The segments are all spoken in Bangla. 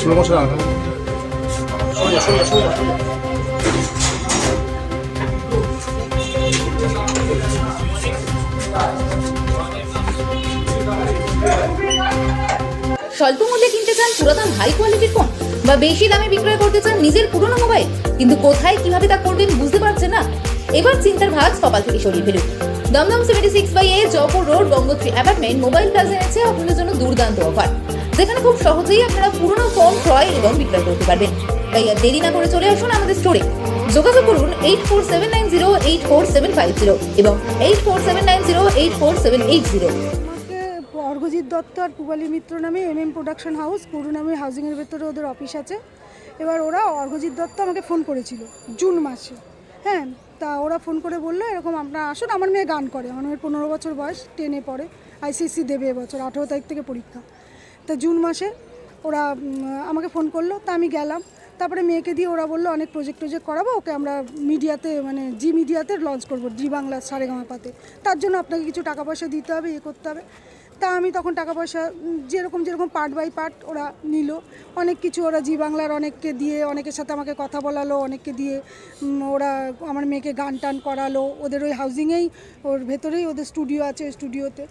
স্লো মোশন আনা স্বল্প মূল্যে কিনতে চান পুরাতন হাই কোয়ালিটির ফোন বা বেশি দামে বিক্রয় করতে চান নিজের পুরনো মোবাইল কিন্তু কোথায় কীভাবে তা করবেন বুঝতে পারছেন না? এবার চিন্তার ভাঁজ কপাল থেকে সরিয়ে ফেলুন। Dum Dum seventy six by A Jaipur road Gangotri apartment mobile plaza এনেছে আপনাদের জন্য দুর্দান্ত অফার যেখানে খুব সহজেই আপনারা পুরনো ফর্ম ক্রয় এবং বিক্রয় করতে পারবেন। তাই আর দেরি না করে চলে আসুন আমাদের স্টোরে যোগাযোগ করুন eight four seven nine zero eight four seven five zero এবং eight four seven nine zero eight four seven eight zero Arghajit Dutta আর পুবালি মিত্র নামে এম এম প্রোডাকশন হাউস পুরু নামে হাউজিংয়ের ভেতরে ওদের অফিস আছে। এবার ওরা অর্ঘজিৎ দত্ত আমাকে ফোন করেছিল, জুন মাসে। হ্যাঁ তা ওরা ফোন করে বলল, এরকম আপনারা আসুন, আমার মেয়ে গান করে, আমার মেয়ের পনেরো বছর বয়স টেনে পড়ে আইসিএসসি দেবে এবছর, আঠেরো তারিখ থেকে পরীক্ষা। তা জুন মাসে ওরা আমাকে ফোন করল, তা আমি গেলাম। তারপরে মেয়েকে দিয়ে ওরা বলল, অনেক প্রজেক্ট টজেক্ট করাবো, ওকে আমরা মিডিয়াতে মানে জি মিডিয়াতে লঞ্চ করব, জি বাংলা সারেগামাপাতে। তার জন্য আপনাকে কিছু টাকা পয়সা দিতে হবে ইয়ে করতে হবে। তা আমি তখন টাকা পয়সা যেরকম যেরকম পার্ট বাই পার্ট ওরা নিল। অনেক কিছু ওরা জি বাংলার অনেককে দিয়ে, অনেকের সাথে আমাকে কথা বলালো, অনেককে দিয়ে ওরা আমার মেয়েকে গান টান করালো। ওদের ওই হাউজিংয়েই ওর ভেতরেই ওদের স্টুডিও আছে ওই স্টুডিওতে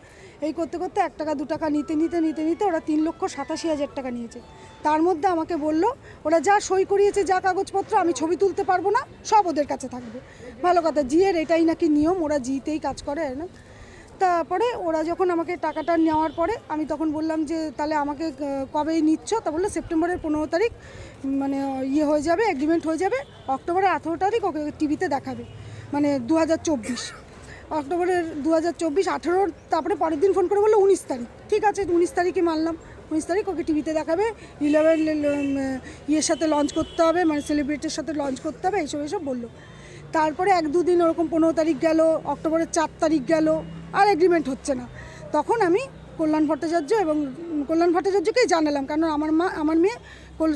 এই করতে করতে এক টাকা, দু টাকা নিতে নিতে নিতে নিতে ওরা তিন লক্ষ সাতাশি হাজার টাকা নিয়েছে। তার মধ্যে আমাকে বলল, ওরা যা সই করিয়েছে, যা কাগজপত্র, আমি ছবি তুলতে পারব না, সব ওদের কাছে থাকবে। ভালো কথা, জিয়ের এটাই নাকি নিয়ম, ওরা জিতেই কাজ করে না? তারপরে ওরা যখন আমাকে টাকাটা নেওয়ার পরে আমি তখন বললাম যে, তাহলে আমাকে কবে নিচ্ছ? তা বলল সেপ্টেম্বরের পনেরো তারিখ মানে ইয়ে হয়ে যাবে এগ্রিমেন্ট হয়ে যাবে, অক্টোবরের আঠেরো তারিখ ওকে টিভিতে দেখাবে মানে দু হাজার চব্বিশ। অক্টোবরের দু হাজার চব্বিশ, আঠেরোর, তারপরে পরের দিন ফোন করে বলল উনিশ তারিখ। ঠিক আছে, উনিশ তারিখে মানলাম, উনিশ তারিখ ওকে টিভিতে দেখাবে ইলেভেন ইয়ের সাথে লঞ্চ করতে হবে মানে সেলিব্রিটির সাথে লঞ্চ করতে হবে, এইসব এইসব বলল। তারপরে এক দুদিন ওরকম পনেরো তারিখ গেল, অক্টোবরের চার তারিখ গেল আর এগ্রিমেন্ট হচ্ছে না। তখন আমি কল্যাণ ভট্টাচার্য এবং কল্যাণ ভট্টাচার্যকেই জানালাম, কারণ আমার মা, আমার মেয়ে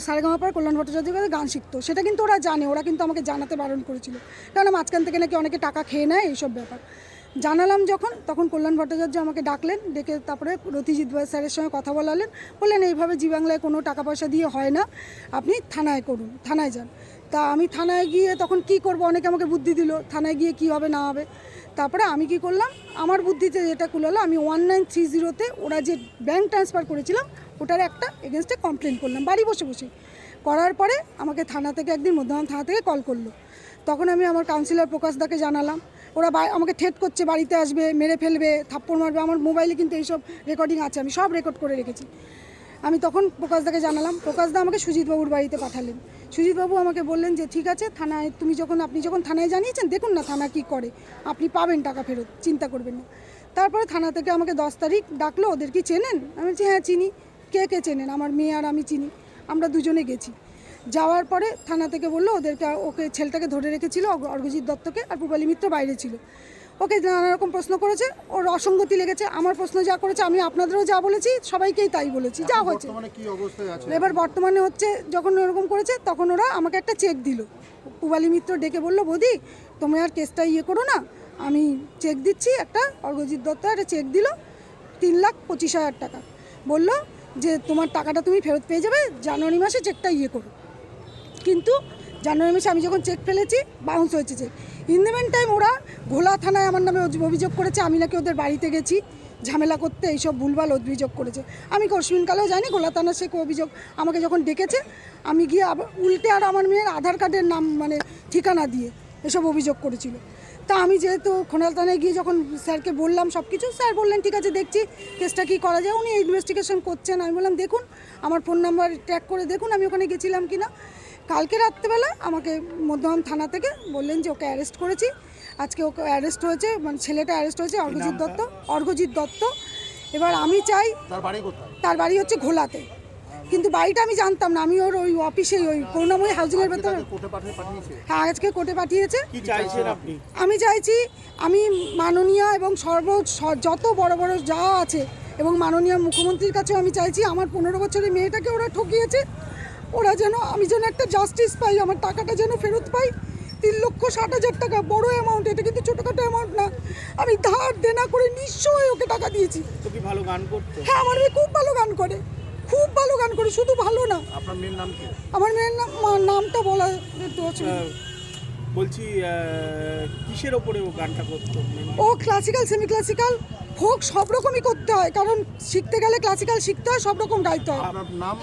সারেগামাপার কল্যাণ ভট্টাচার্যের কাছে গান শিখতো। সেটা কিন্তু ওরা জানে, ওরা কিন্তু আমাকে জানাতে বারণ করেছিল। কারণ মাঝখান থেকে নাকি অনেকে টাকা খেয়ে নেয়, এইসব ব্যাপার। জানালাম যখন, তখন কল্যাণ ভট্টাচার্য আমাকে ডাকলেন, ডেকে তারপরে রতিজিৎ ভাই স্যারের সঙ্গে কথা বলালেন, বললেন, এইভাবে জি বাংলায় কোনো টাকা পয়সা দিয়ে হয় না। আপনি থানায় করুন, থানায় যান। তা আমি থানায় গিয়ে তখন কি করব? অনেকে আমাকে বুদ্ধি দিল, থানায় গিয়ে কি হবে, না হবে। তারপরে আমি কি করলাম? আমার বুদ্ধিতে যেটা কুলালো, আমি ওয়ান নাইন থ্রি জিরোতে ওরা যে ব্যাঙ্ক ট্রান্সফার করেছিলাম, ওটার একটা এগেনস্টে কমপ্লেন করলাম। বাড়ি বসে বসে করার পরে আমাকে থানা থেকে একদিন মধ্যমান থানা থেকে কল করল। তখন আমি আমার কাউন্সিলর প্রকাশ দাকে জানালাম। ওরা আমাকে ঠেট করছে, বাড়িতে আসবে, মেরে ফেলবে, থাপ্পড় মারবে, আমার মোবাইলে কিন্তু এইসব রেকর্ডিং আছে, আমি সব রেকর্ড করে রেখেছি। আমি তখন প্রকাশদাকে জানালাম, প্রকাশদা আমাকে সুজিতবাবুর বাড়িতে পাঠালেন। সুজিতবাবু আমাকে বললেন যে, ঠিক আছে, থানায় তুমি যখন, আপনি যখন থানায় জানিয়েছেন, দেখুন না থানা কি করে। আপনি পাবেন টাকা ফেরত, চিন্তা করবেন না। তারপরে থানা থেকে আমাকে দশ তারিখ ডাকলো, ওদের কি চেনেন? আমি বলছি হ্যাঁ চিনি। কে কে চেনেন? আমার মেয়ে আর আমি চিনি। আমরা দুজনে গেছি। যাওয়ার পরে থানা থেকে বলল, ওদেরকে, ওকে ছেলেটাকে ধরে রেখেছিল অর্ঘ- অর্ঘজিৎ দত্তকে আর পূর্বালী মিত্র বাইরে ছিল। ওকে নানা রকম প্রশ্ন করেছে ওর অসঙ্গতি লেগেছে আমার প্রশ্ন যা করেছে আমি আপনাদেরও যা বলেছি সবাইকেই তাই বলেছি যা হয়েছে। এবার বর্তমানে হচ্ছে যখন ওরকম করেছে তখন ওরা আমাকে একটা চেক দিল। পুবালী মিত্র ডেকে বলল বৌদি তুমি আর কেসটা ইয়ে করো না আমি চেক দিচ্ছি একটা অর্ঘজিৎ দত্ত একটা চেক দিল তিন লাখ পঁচিশ হাজার টাকা। বলল যে তোমার টাকাটা তুমি ফেরত পেয়ে যাবে জানুয়ারি মাসে চেকটা ইয়ে করো। কিন্তু জানুয়ারি মাসে আমি যখন চেক ফেলেছি বাউন্স হয়েছে cheque in the meantime ওরা ঘোলা থানায় আমার নামে অভিযোগ করেছে, আমি নাকি ওদের বাড়িতে গেছি, ঝামেলা করতে, এইসব ভুলভাল অভিযোগ করেছে। আমি কশ্মিনকালেও যাইনি ঘোলা থানার সে অভিযোগ আমাকে যখন ডেকেছে, আমি গিয়ে উল্টে আর আমার মেয়ের আধার কার্ডের নাম মানে ঠিকানা দিয়ে এসব অভিযোগ করেছিল। তা আমি যেহেতু খোনাল থানায় গিয়ে যখন স্যারকে বললাম সব কিছু স্যার বললেন, ঠিক আছে, দেখছি, কেসটা কী করা যায়? উনি ইনভেস্টিগেশন করছেন। আমি বললাম, দেখুন, আমার ফোন নাম্বার ট্র্যাক করে দেখুন, আমি ওখানে গেছিলাম কি না কালকে রাত্রেবেলা আমাকে মধ্যমান থানা থেকে বললেন যে ওকে অ্যারেস্ট করেছি। আজকে ওকে অ্যারেস্ট হয়েছে মানে ছেলেটা অ্যারেস্ট হয়েছে অর্ঘজিৎ দত্ত অর্ঘজিৎ দত্ত। এবার আমি চাই তার বাড়ি হচ্ছে ঘোলাতে। কিন্তু বাড়িটা আমি জানতাম না আমি ওর ওই অফিসে ওই করুণাময়ী হাউজিংয়ের ভেতরে হ্যাঁ আজকে কোর্টে পাঠিয়েছে। আমি চাইছি আমি মাননীয় এবং সর্ব যত বড় বড় যা আছে এবং মাননীয় মুখ্যমন্ত্রীর কাছেও আমি চাইছি আমার পনেরো বছরের মেয়েটাকে ওরা ঠকিয়েছে। ওরা যেন আমি যেন একটা জাস্টিস পাই আমার টাকাটা যেন ফেরত পাই। তিন লক্ষ ষাট হাজার টাকা বড় অ্যামাউন্ট এটা কিন্তু ছোটোখাটো অ্যামাউন্ট না। আমি ধার দেনা করে নিশ্চয়ই ওকে টাকা দিয়েছি। তো ভালো গান করতো? হ্যাঁ আমার মেয়ে খুব ভালো গান করে। খুব ভালো গান করে শুধু ভালো না। আপনার মেয়ের নাম কি? আমার মেয়ের নাম মা- নামটা বলা অসুবিধা। বলছি আহ, কিসের ওপরে ও গানটা করতো? ও ক্লাসিক্যাল সেমি ক্লাসিক্যাল হোক সব রকমই করতে হয় কারণ শিখতে গেলে ক্লাসিক্যাল শিখতে হয় সব রকম গাইতে হয়। আপনার নাম?